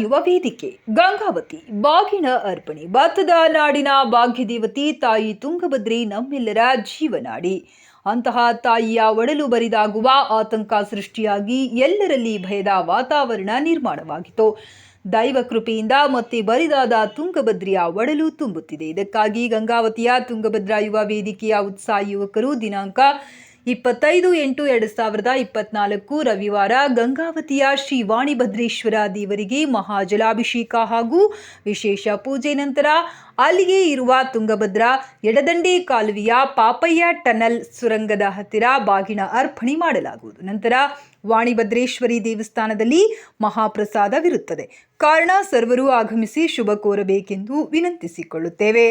ಯುವ ವೇದಿಕೆ. ಗಂಗಾವತಿ, ಬಾಗಿನ ಅರ್ಪಣೆ ಭತ್ತದ ನಾಡಿನ ಭಾಗ್ಯದೇವತಿ, ತಾಯಿ ತುಂಗಭದ್ರಿ ನಮ್ಮೆಲ್ಲರ ಜೀವನಾಡಿ ಅಂತಹ ತಾಯಿಯ ಒಡಲು ಬರಿದಾಗುವ ಆತಂಕ ಸೃಷ್ಟಿಯಾಗಿ ಎಲ್ಲರಲ್ಲಿ ಭಯದ ವಾತಾವರಣ ನಿರ್ಮಾಣವಾಗಿತ್ತು. ದೈವ ಕೃಪೆಯಿಂದ ಮತ್ತೆ ಬರಿದಾದ ತುಂಗಭದ್ರಿಯ ಒಡಲು ತುಂಬುತ್ತಿದೆ. ಇದಕ್ಕಾಗಿ ಗಂಗಾವತಿಯ ತುಂಗಭದ್ರಾ ಯುವ ವೇದಿಕೆಯ ಉತ್ಸಾಹ ಯುವಕರು ದಿನಾಂಕ ಇಪ್ಪತ್ತೈದು ಎಂಟು ಎರಡು ಸಾವಿರದ ಇಪ್ಪತ್ನಾಲ್ಕು ರವಿವಾರ ಗಂಗಾವತಿಯ ಶ್ರೀ ವಾಣಿಭದ್ರೇಶ್ವರ ದೇವರಿಗೆ ಮಹಾಜಲಾಭಿಷೇಕ ಹಾಗೂ ವಿಶೇಷ ಪೂಜೆ ನಂತರ ಅಲ್ಲಿಗೆ ಇರುವ ತುಂಗಭದ್ರಾ ಎಡದಂಡೆ ಕಾಲುವೆಯ ಪಾಪಯ್ಯ ಟನಲ್ ಸುರಂಗದ ಹತ್ತಿರ ಬಾಗಿನ ಅರ್ಪಣೆ ಮಾಡಲಾಗುವುದು. ನಂತರ ವಾಣಿಭದ್ರೇಶ್ವರಿ ದೇವಸ್ಥಾನದಲ್ಲಿ ಮಹಾಪ್ರಸಾದವಿರುತ್ತದೆ. ಕಾರಣ ಸರ್ವರು ಆಗಮಿಸಿ ಶುಭ ಕೋರಬೇಕೆಂದು ವಿನಂತಿಸಿಕೊಳ್ಳುತ್ತೇವೆ.